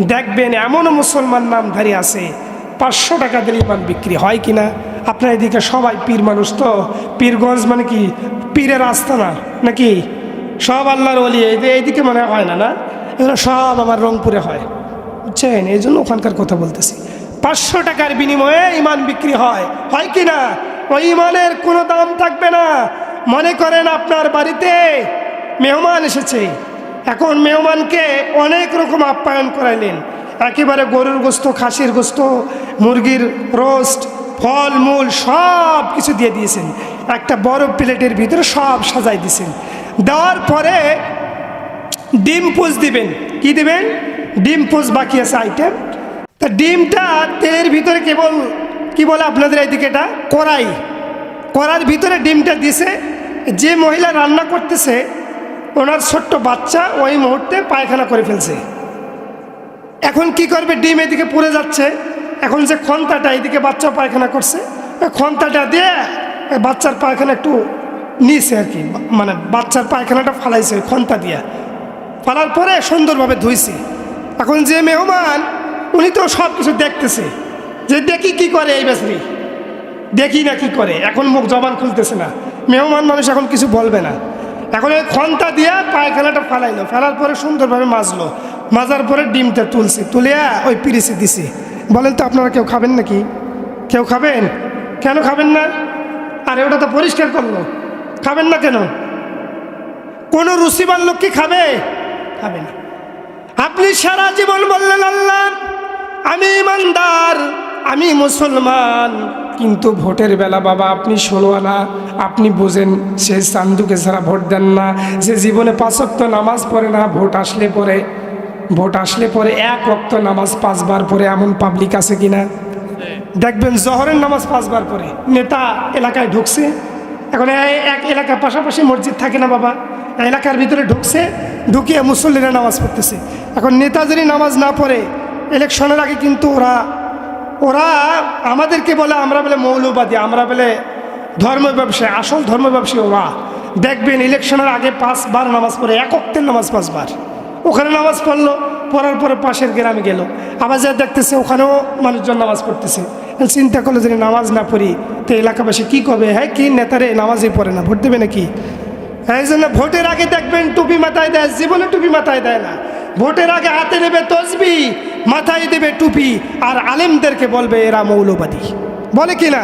দেখবেন এমনও মুসলমান নামধারী আছে, পাঁচশো টাকা দিলে ইমান বিক্রি হয় কিনা? আপনার এদিকে সবাই পীর মানুষ তো, পীরগঞ্জ মানে কি? পীরের আস্তানা নাকি? সব আল্লাহর অলি এই- এইদিকে মনে হয় না না? এগুলো সব আমার রংপুরে হয়। বুঝছেন? এই জন্য ওখানকার কথা বলতেছি। পাঁচশো টাকার বিনিময়ে ইমান বিক্রি হয়। হয় কি না ওই ইমানের কোনো দাম থাকবে না। মনে করেন আপনার বাড়িতে মেহমান এসেছে। এখন মেহমানকে অনেক রকম আপ্যায়ন করাইলেন একেবারে গরুর গোস্ত, খাসির গোস্ত, মুরগির রোস্ট, ফল, মূল সব কিছু দিয়ে দিয়েছেন। একটা বড় প্লেটের ভিতরে সব সাজাই দিয়েছেন। দেওয়ার পরে ডিম পোজ দিবেন। কি দিবেন? ডিম পোজ বাকি আছে আইটেম। তা ডিমটা তেলের ভিতরে কেবল, কি বলে আপনাদের এইদিকে এটা? কড়াই। কড়ার ভিতরে ডিমটা দিছে। যে মহিলা রান্না করতেছে ওনার ছোট্ট বাচ্চা ওই মুহূর্তে পায়খানা করে ফেলছে। এখন কি করবে? ডিম এদিকে পুড়ে যাচ্ছে। এখন যে খন্তাটা এদিকে বাচ্চা পায়খানা করছে। ওই খন্তাটা দিয়ে বাচ্চার পায়খানা একটু নিয়েছে আর কি। মানে বাচ্চার পায়খানাটা ফালাইছে ওই খন্তা দিয়ে। ফালার পরে সুন্দরভাবে ধুইছে। এখন যে মেহমান, উনি তো সব কিছু দেখতেছে। যে দেখি কি করে এই বেসরি দেখি না কি করে। এখন মুখ জবান খুলতেছে না। মেহমান মানুষ এখন কিছু বলবে না। এখন ওই খন্তা দিয়া পায়খানাটা ফালাইলো। ফেলার পরে সুন্দরভাবে মাজলো। মাজার পরে ডিমটা তুলছে। তুলিয়া ওই পিরিসে দিছে। বলেন তো, আপনারা কেউ খাবেন নাকি? কেউ খাবেন? কেন খাবেন না? আরে, ওটা তো পরিষ্কার করল। খাবেন না কেন? কোন রুচিবান লোক কি খাবে? খাবে না। আপনি সারা জীবন বললেন, আল্লাহ, আমি ইমানদার। আমি মুসলমান, কিন্তু ভোটের বেলা বাবা আপনি আনা আপনি বোঝেন সে চান্দুকে ছাড়া ভোট দেন না, যে জীবনে পাঁচক্ত নামাজ পড়ে না, ভোট আসলে পরে, ভোট আসলে পরে এক অক্ত নামাজ পাঁচবার পরে এমন পাবলিক আছে কিনা? দেখবেন জহরের নামাজ পাঁচবার পরে নেতা এলাকায় ঢুকছে, এখন এক এলাকার পাশাপাশি মসজিদ থাকে না বাবা এলাকার ভিতরে ঢুকছে, ঢুকিয়ে মুসল্লিরা নামাজ পড়তেছে। এখন নেতা যদি নামাজ না পড়ে ইলেকশনের আগে কিন্তু ওরা ওরা আমাদেরকে বলে, আমরা বলে মৌলবাদী, আমরা বলে ধর্ম ব্যবসায়ী আসল ধর্ম ব্যবসায়ী ওরা। দেখবেন ইলেকশনের আগে পাঁচবার নামাজ পড়ে, এক নামাজ পাঁচবার। ওখানে নামাজ পড়ল, পড়ার পরে পাশের গ্রামে গেল। আবার যা দেখতেছে, ওখানেও মানুষজন নামাজ পড়তেছে। চিন্তা করল যদি নামাজ না পড়ি, তো এলাকাবাসী কী করবে? হ্যাঁ কি নেতারে নামাজই পড়ে না, ভোট দেবে নাকি? এই জন্য ভোটের আগে দেখবেন টুপি মাথায় দেয়, জীবনে টুপি মাথায় দেয় না। ভোটের আগে হাতে নেবে তসবি। মাথায় দেবে টুপি আর আলেমদেরকে বলবে এরা মৌলবাদী। বলে কি না?